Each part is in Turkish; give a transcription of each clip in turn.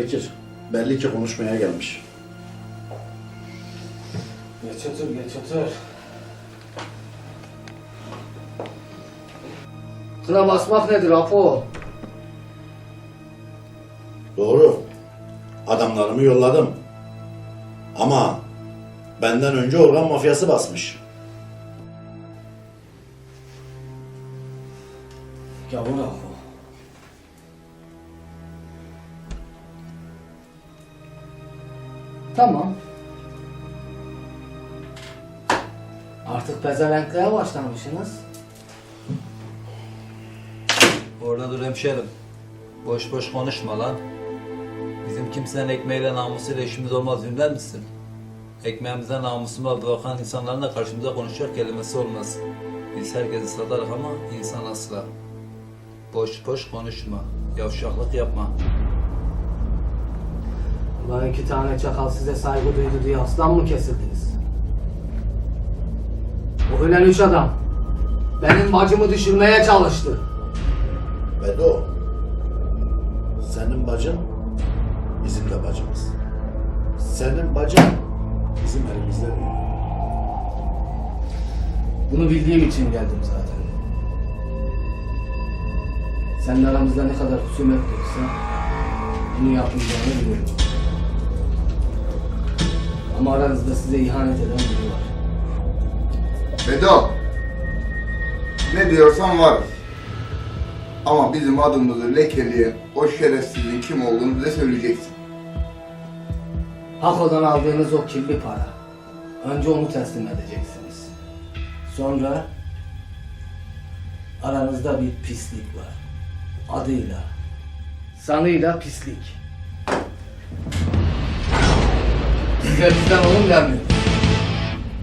Bekir. Belli ki konuşmaya gelmiş. Geç otur, geç otur. Kına basmak nedir Apo? Doğru. Adamlarımı yolladım. Ama benden önce organ mafyası basmış. Artık pezevenkliğe başlamışsınız. Orada dur hemşerim. Boş boş konuşma lan. Bizim kimsenin ekmeğiyle namusuyla işimiz olmaz bilmez misin? Ekmeğimize namusumuza bakan insanların da karşımıza konuşacak kelimesi olmaz. Biz herkesi satarız ama insan asla. Boş boş konuşma. Yavşaklık yapma. Ulan iki tane çakal size saygı duydu diye aslan mı kesildiniz? Ölen üç adam benim bacımı düşürmeye çalıştı. Bedo. Senin bacın bizim de bacımız. Senin bacın bizim elimizde büyüdü. Bunu bildiğim için geldim zaten. Senin aramızda ne kadar husumet yoksa bunu yapmayacağını biliyorum. Ama aranızda size ihanet eden biri var. Bedo. Ne diyorsan var. Ama bizim adımızı lekeleyen o şerefsizin kim olduğunu bize söyleyeceksin. Hako'dan aldığınız o kirli para. Önce onu teslim edeceksiniz. Sonra aranızda bir pislik var. Adıyla, sanıyla pislik. Size bizden olun demiyoruz.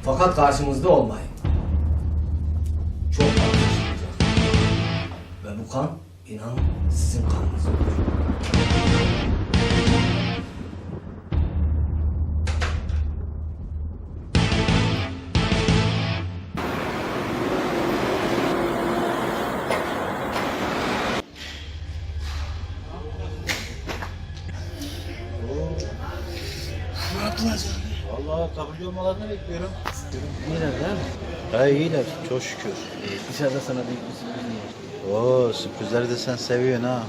Fakat karşımızda olmayın. Ve bu kan inanın sizin kanınız olur. Vallahi taburcu olmalarını bekliyorum. İyiler değil mi? Ha iyiler çok şükür. Dışarıda sana büyük bir sürpriz. Oo sürprizleri de sen seviyorsun ha.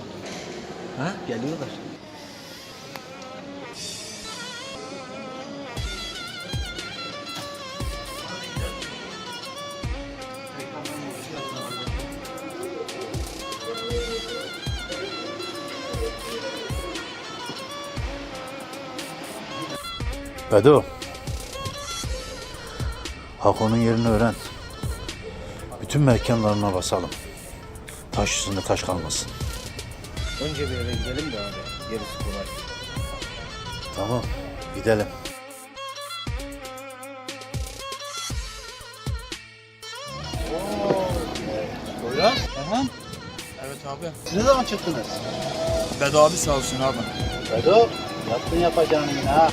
Ha? Geliyorlar. Bedo. Hako'nun yerini öğren. Bütün mekanlarına basalım. Taş üstünde taş kalmasın. Önce bir eve gidelim de abi. Gerisi kolay. Tamam gidelim. Buyurun. Erhan. Evet abi. Siz ne zaman çıktınız? Bedo abi sağ olsun abi. Bedo yaptın yapacağını yine ha.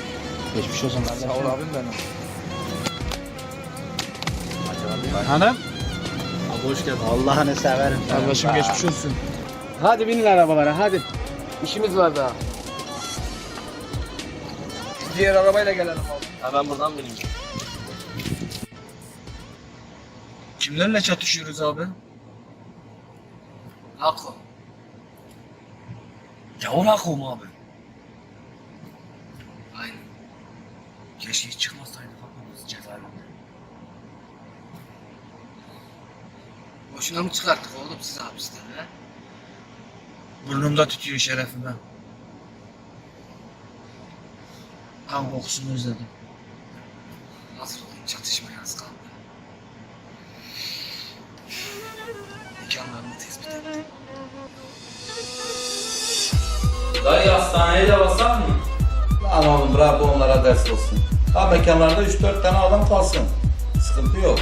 Geçmiş olsun Sağ ol abim benim. Hanım. Hoş geldin. Allah'ını severim. Kardeşim geçmiş olsun. Hadi binin arabalara hadi. İşimiz var daha. Diğer arabayla gelelim abi. Ha ben buradan bineyim. Kimlerle çatışıyoruz abi? Hako. Yavur Hako mu abi? Aynen. Keşke hiç çıkmasaydık aklımız cezaevinde. Boşuna mı çıkarttık oğlum sizi hapisten ha? Burnumda tütüyor şerefime. Kan kokusunu özledim. Hazır olun çatışmaya az kaldı. Mekanlarını tespit ettim. Dayı hastaneye de basak mı? Lan oğlum bırak onlara ders olsun. Ha mekanlarda 3-4 tane adam kalsın. Sıkıntı yok.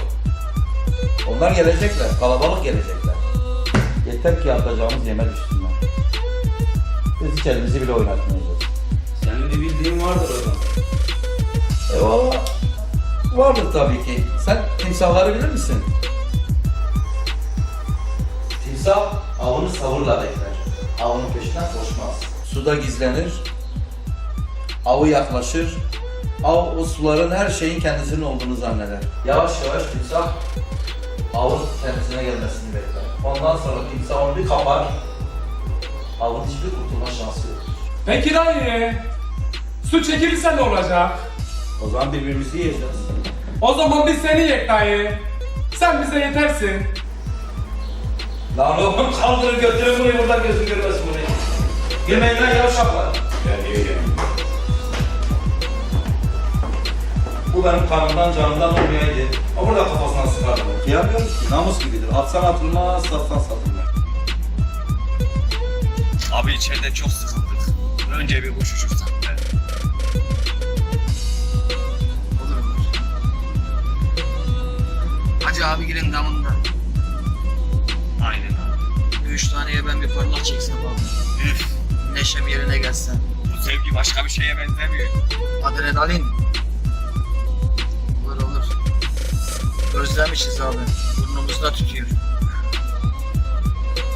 Onlar gelecekler, kalabalık gelecekler. Yeter ki atacağımız yeme düşsünler. Biz hiç elimizi bile oynatmayacağız. Senin bir bildiğin vardır orada. E valla vardır tabii ki. Sen timsahları bilir misin? Timsah avını savurla bekler. Avının peşinden koşmaz. Suda gizlenir, Avı yaklaşır. Av o suların her şeyin kendisinin olduğunu zanneder. Yavaş yavaş timsah avın kendisine gelmesini bekler. Ondan sonra timsah onu bir kapar. Avın hiçbir kurtulma şansı yok. Peki dayı. Su çekilirse ne olacak? O zaman birbirimizi yiyeceğiz. O zaman biz seni yek dayı. Sen bize yetersin. Lan oğlum kaldırın götürün burayı buradan gözüm görmesin burayı. Girmeyin lan yavşaklar. Bu benim kanımdan canımdan olmayaydı. O namus gibidir. Atsan atılmaz, satsan satılmaz. Abi içeride çok sıkıldık. Önce bir kuş uçursak be. Olur olur. Hacı abi girin damında. Aynen abi. Üç taneye ben bir parlak çeksem abi. Üf. Neşem yerine gelsen. Bu sevgi başka bir şeye benzemiyor. Adrenalin. Olur olur. Özlemişiz abi. Burnumuzda tutuyor.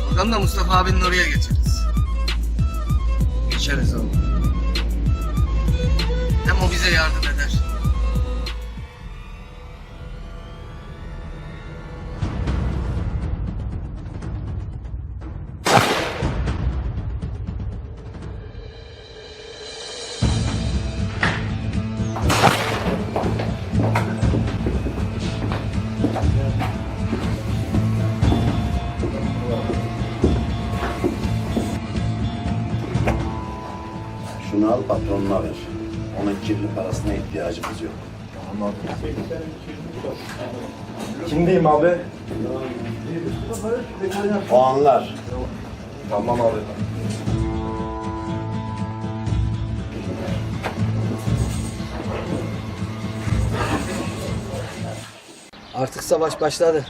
Oradan da Mustafa abinin oraya geçeriz. Geçeriz abi. Hem o bize yardım eder. Patronuna ver. Onun kirli parasına ihtiyacımız yok. Kimdeyim abi? Puanlar. Tamam abi. Artık savaş başladı.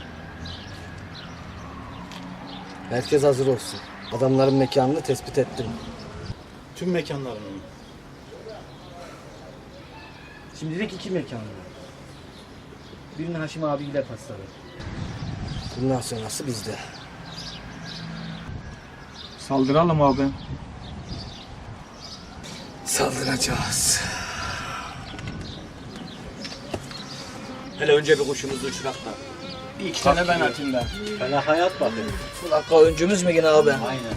Herkes hazır olsun. Adamların mekanını tespit ettim. Tüm mekanlarını mı? Şimdilik iki mekan var. Birini Haşim abiyle pasladı. Bundan sonrası bizde. Saldıralım abi. Saldıracağız. Hele önce bir kuşumuzu uçurak da. Bir iki tane ben atayım ben. Bana hayat bakın. Bu dakika öncümüz mü yine abi? Aynen.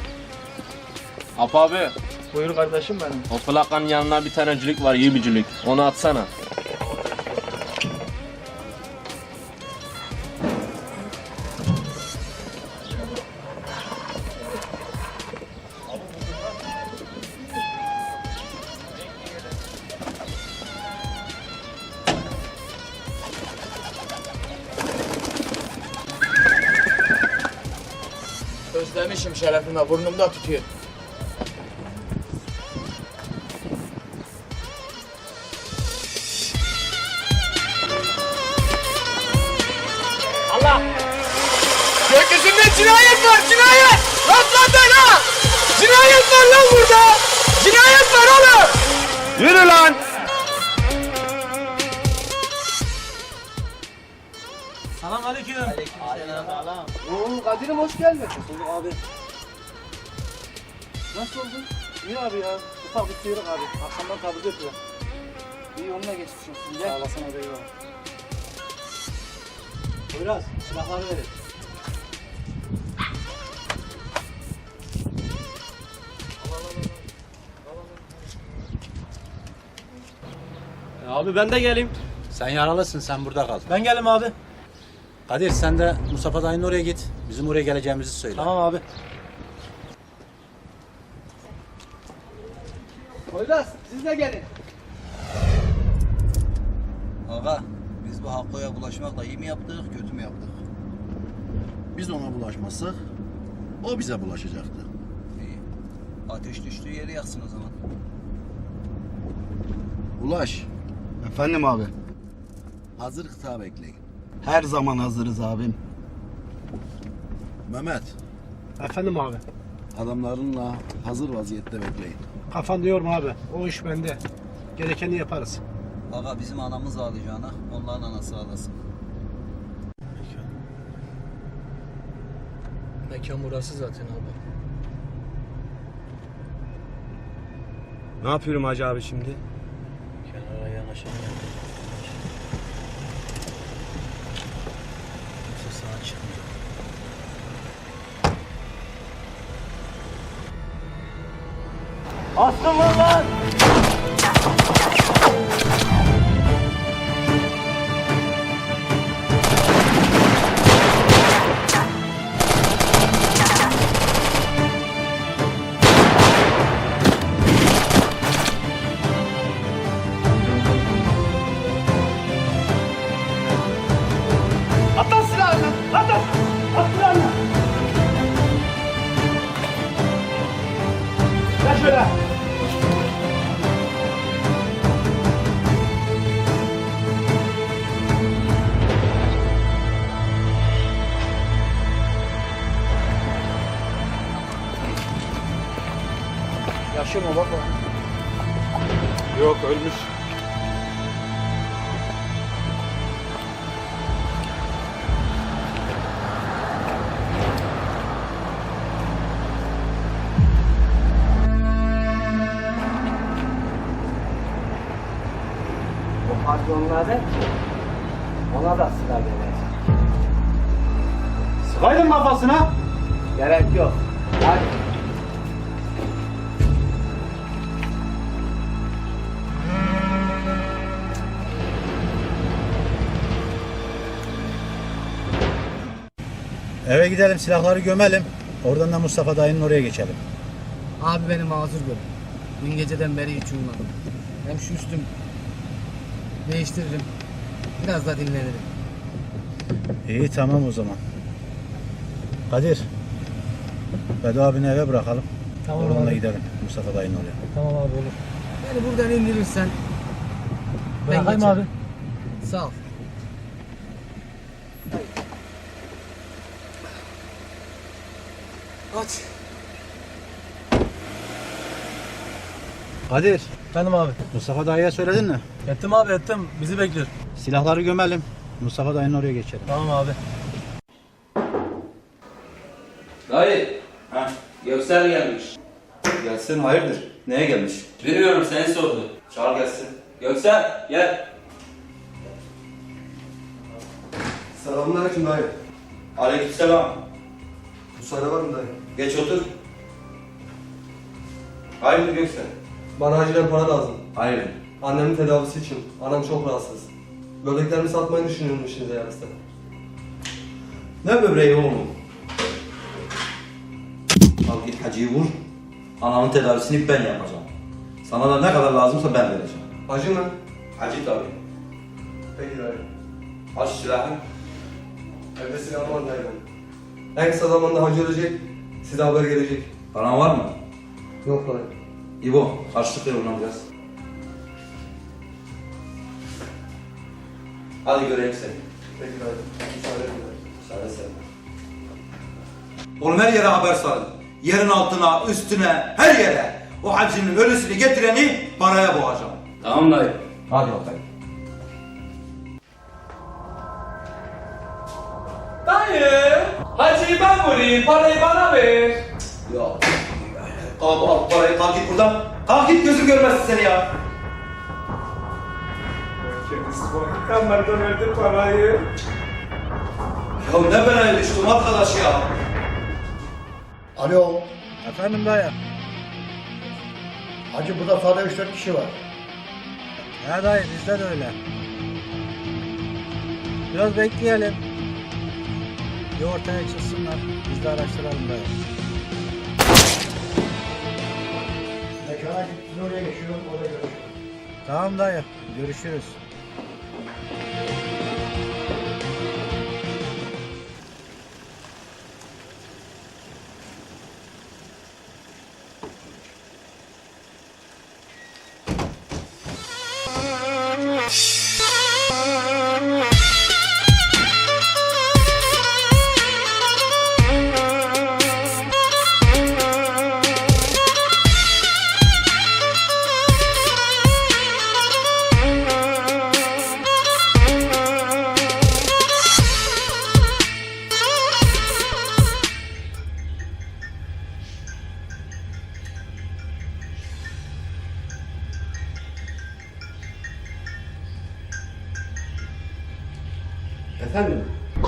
Ap abi, Buyur kardeşim benim. o plakanın yanına bir tanecik var, iyi bicilik. Onu atsana. Özlemişim şerefime burnumda tutuyor. Yürü lan. Oo Kadir'im hoş geldin. Bulduk abi. Nasıl oldun? İyi abi ya. Ufak bir sıyrık abi. Akşamdan taburcu ettiler. İyi yoluna geçmiş olsun. Gel. Sağ olasın abi eyvallah. Buyuraz silahları verin. Abi ben de geleyim. Sen yaralısın sen burada kal. Ben gelim abi. Kadir sen de Mustafa dayının oraya git. Bizim oraya geleceğimizi söyle. Tamam abi. Buyuraz siz de gelin. Aga biz bu Hakkı'ya bulaşmakla iyi mi yaptık, kötü mü yaptık? Biz ona bulaşmazsak o bize bulaşacaktı. İyi. Ateş düştüğü yeri yaksın o zaman. Ulaş. Efendim abi. Hazır kıta bekleyin. Her zaman hazırız abim. Mehmet. Efendim abi. Adamlarınla hazır vaziyette bekleyin. Kafan diyorum abi. O iş bende. Gerekeni yaparız. Aga bizim anamız ağlayacağına onların anası ağlasın. Mekan burası zaten abi. Ne yapıyorum hacı abi şimdi? Geldi. Kimse sağa çıkmıyor. Aslım var lan! Eve gidelim silahları gömelim. Oradan da Mustafa dayının oraya geçelim. Abi beni mazur gör. Dün geceden beri hiç uyumadım. Hem şu üstüm değiştiririm. Biraz da dinlenirim. İyi tamam o zaman. Kadir. Bedo abini eve bırakalım. Tamam Oradan da abi. gidelim Mustafa dayının oraya. Tamam abi olur. Beni buradan indirirsen Bırakayım geçerim. abi. Sağ ol. Aç. Kadir. Efendim abi. Mustafa dayıya söyledin mi? Ettim abi ettim. Bizi bekliyor. Silahları gömelim. Mustafa dayının oraya geçelim. Tamam abi. Dayı. Ha. Göksel gelmiş. Gelsin hayırdır? Neye gelmiş? Biliyorum seni sordu. Çağır gelsin. Göksel gel. Selamünaleyküm dayı. Aleykümselam. Müsaade var mı dayı? Geç otur. Hayırdır Göksel? Bana acilen para lazım. Hayırdır? Annemin tedavisi için. Annem çok rahatsız. Böbreklerimi satmayı düşünüyorum işinize yarısı. Ne böbreği oğlum? Al git hacıyı vur. Ananın tedavisini ben yapacağım. Sana da ne kadar lazımsa ben vereceğim. Acı mı? Hacı tabii. Peki dayı. Aç silahı. Evde silahım var dayı. En kısa zamanda hacı ölecek. Size haber gelecek. Paran var mı? Yok dayı. İbo, harçlık ver ona biraz. Hadi göreyim seni. Peki dayı. Müsaade edin. Müsaade sen. Oğlum her yere haber salın. Yerin altına, üstüne, her yere. O hacının ölüsünü getireni paraya boğacağım. Tamam dayı. Hadi bakayım. Hacıyı ben vurayım. Parayı bana ver. Ya. Al al parayı kalk git buradan. Kalk git gözüm görmesin seni ya. Kendisi Kamerden verdi parayı. Ya ne belaya düştüm arkadaş ya. Alo. Efendim dayı. Hacı burada sahada 3-4 kişi var. Ya dayı bizde de öyle. Biraz bekleyelim. Bir ortaya çıksınlar. Biz de araştıralım dayı. Mekana gittin oraya geçiyorum, orada görüşürüz. Tamam dayı. Görüşürüz.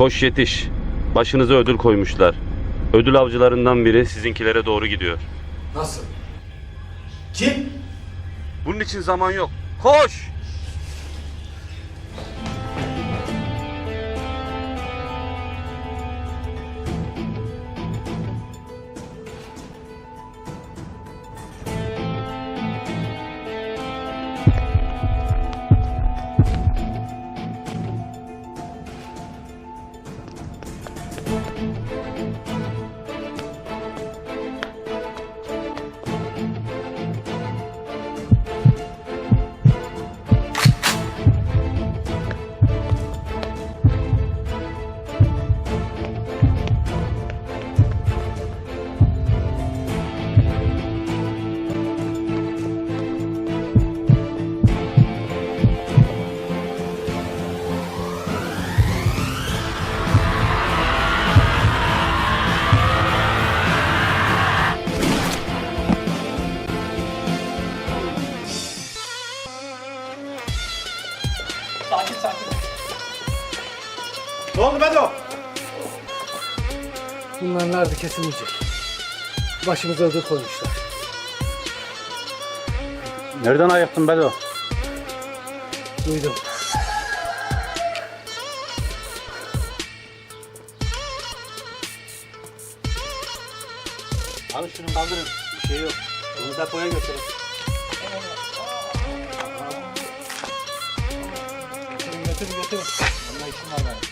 Koş yetiş. Başınıza ödül koymuşlar. Ödül avcılarından biri sizinkilere doğru gidiyor. Nasıl? Kim? Bunun için zaman yok. Koş! Kesilmeyecek. Başımıza ödül koymuşlar. Nereden ayıktın Bedo? Duydum. Alın şunu kaldırın. Bir şey yok. Bunu depoya götürün. Götür götür. Vallahi işim var benim.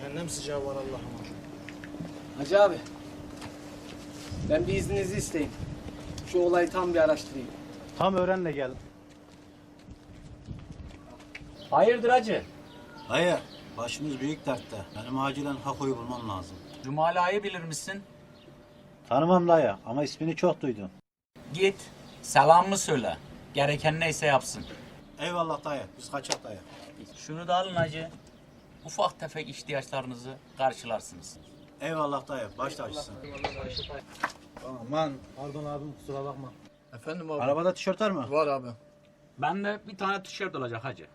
Cehennem sıcağı var Allah'ıma. Hacı abi. Ben bir izninizi isteyeyim. Şu olayı tam bir araştırayım. Tam öğrenle gel. Hayırdır hacı? Dayı başımız büyük dertte. Benim acilen Hako'yu bulmam lazım. Cumala'yı bilir misin? Tanımam dayı ama ismini çok duydum. Git, selamımı söyle. Gereken neyse yapsın. Eyvallah dayı. Biz kaçak dayı. Şunu da alın hacı. Ufak tefek ihtiyaçlarınızı karşılarsınız. Eyvallah dayı. Baş tacısın. Aman pardon abim kusura bakma. Efendim abi. Arabada tişört var mı? Var abi. Bende bir tane tişört olacak hacı.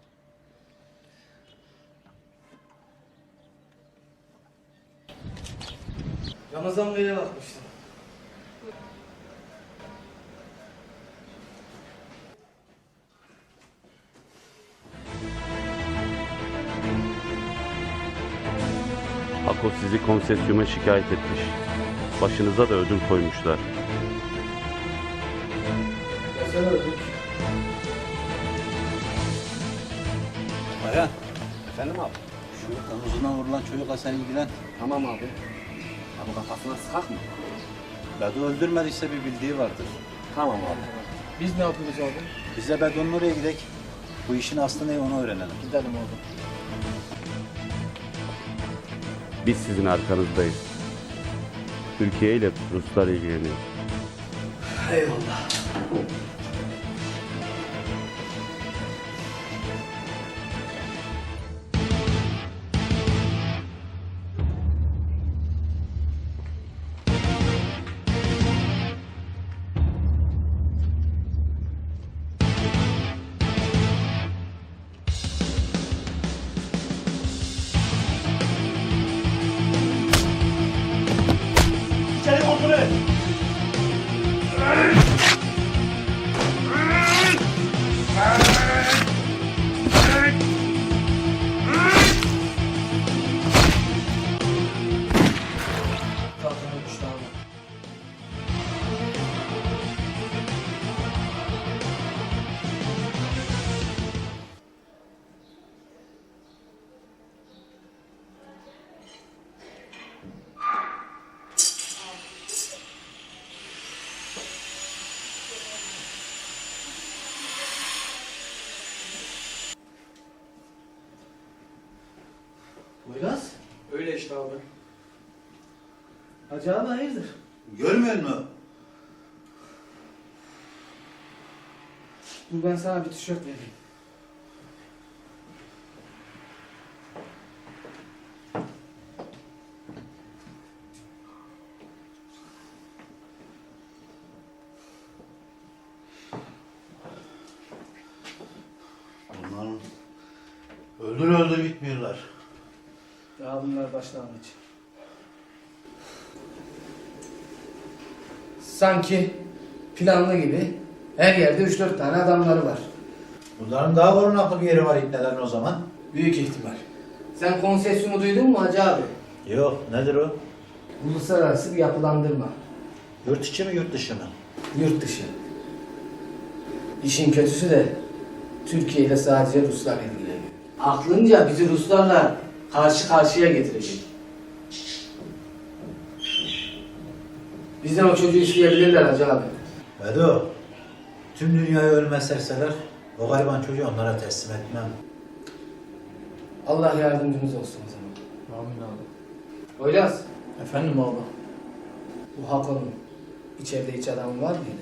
Ramazan Bey'e bakmıştım. Ako sizi konsesyuma şikayet etmiş. Başınıza da ödül koymuşlar. Mesela ödül. Bayan Efendim abi. şu omuzundan vurulan çocukla sen ilgilen. Tamam abi. Ya bu kafasına sıkak mı? Bedo öldürmediyse bir bildiği vardır. Tamam abi. Biz ne yapıyoruz abi? Biz de Bedo'nun oraya gidelim. Bu işin aslı ne onu öğrenelim. Gidelim abi. Biz sizin arkanızdayız. Türkiye ile Ruslar ilgileniyor. Eyvallah. Hacı abi hayırdır? Görmüyor musun? Dur ben sana bir tişört vereyim. Bunlar öldür öldür bitmiyorlar. Daha bunlar başlangıç. Sanki planlı gibi her yerde 3-4 tane adamları var. Bunların daha korunaklı bir yeri var ipnelerin o zaman. Büyük ihtimal. Sen konsesyonu duydun mu Hacı abi? Yok nedir o? Uluslararası bir yapılandırma. Yurt içi mi yurt dışı mı? Yurt dışı. İşin kötüsü de Türkiye ile sadece Ruslar ilgileniyor. Aklınca bizi Ruslarla karşı karşıya getirecek. Bizden o çocuğu isteyebilirler Hacı abi. Bedo, tüm dünyayı ölüme serseler o gariban çocuğu onlara teslim etmem. Allah yardımcımız olsun o zaman. Amin abi. Oylaz, Efendim abi. bu Hakon'un içeride hiç adamı var mıydı?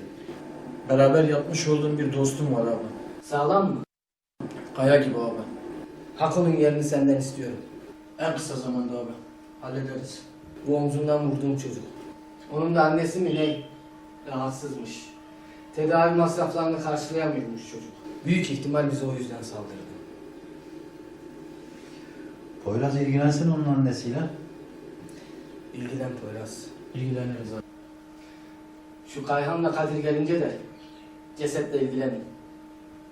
Beraber yapmış olduğum bir dostum var abi. Sağlam mı? Kaya gibi abi. Hakon'un yerini senden istiyorum. En kısa zamanda abi. Hallederiz. Bu omzundan vurduğum çocuk. Onun da annesi mi ne? Rahatsızmış. Tedavi masraflarını karşılayamıyormuş çocuk. Büyük ihtimal bize o yüzden saldırdı. Poyraz ilgilensin onun annesiyle. İlgilen Poyraz. İlgileniriz abi. Şu Kayhan'la Kadir gelince de cesetle ilgilenin.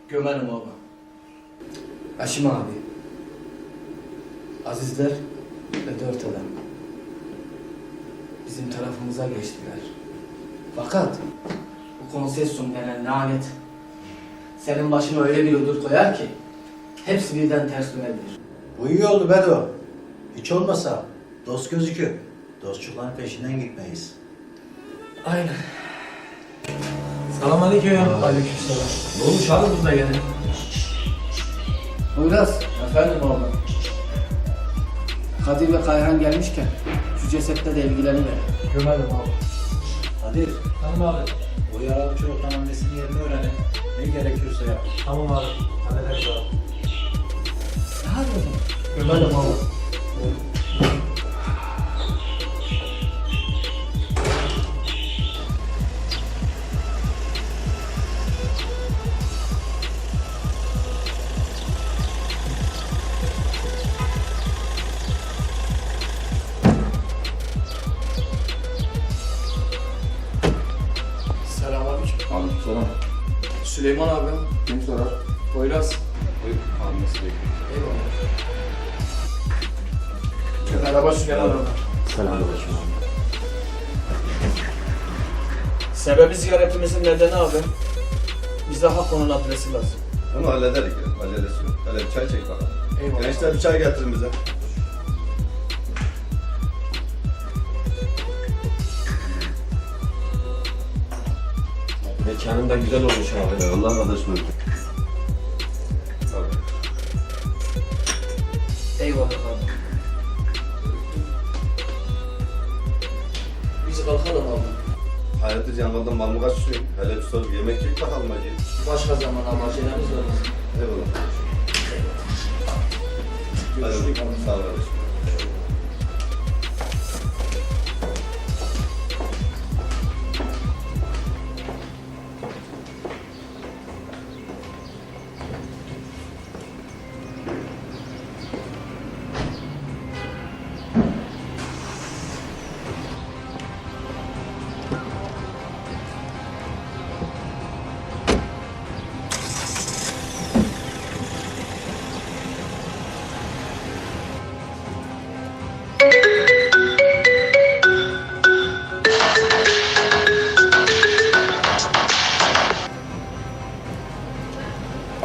Gömerim abi. Haşim abi. Azizler ve dört adam. Bizim tarafımıza geçtiler. Fakat bu konsesyon denen lanet senin başına öyle bir ödül koyar ki hepsi birden ters dönebilir. Bu iyi oldu Bedo. Hiç olmasa dost gözükü. Dostçukların peşinden gitmeyiz. Aynen. Selamünaleyküm. Aleykümselam. Ne olmuş abi burada gene? Poyraz, Efendim abi. Kadir ve Kayhan gelmişken cesetle de ilgileniver. Gömerim abi. Kadir, Tamam abi. o yaralı çocuktan annesinin yerini öğrenin. Ne gerekiyorsa yap. Tamam abi. Hallederiz abi. O zaman. Gömerim abi. Sebebi ziyaretimizin nedeni abi. Bize Hakon'un adresi lazım. Onu hallederik ya. Acelesi yok. Hele bir çay çek bakalım. Eyvallah. Gençler bir çay getirin bize. Mekanın da güzel olmuş abi. Eyvallah kardeşim. Eyvallah abi. Hayatı canlıdan mal mı kaçışıyor? Hele bir sor yemek yiyip bakalım hacı. Başka zaman ama acelemiz var. Eyvallah. Görüşürüz Sağ ol kardeşim.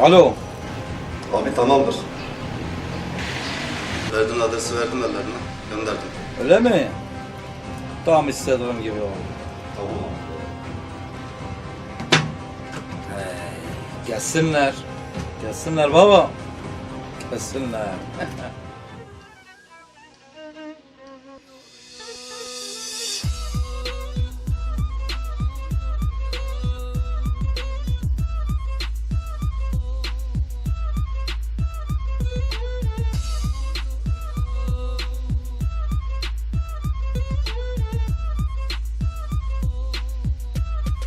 Alo. Abi tamamdır. Verdin adresi verdim ellerine. Gönderdim. Öyle mi? Tam istediğim gibi oldu. Tamam. Gelsinler. Gelsinler baba. Gelsinler.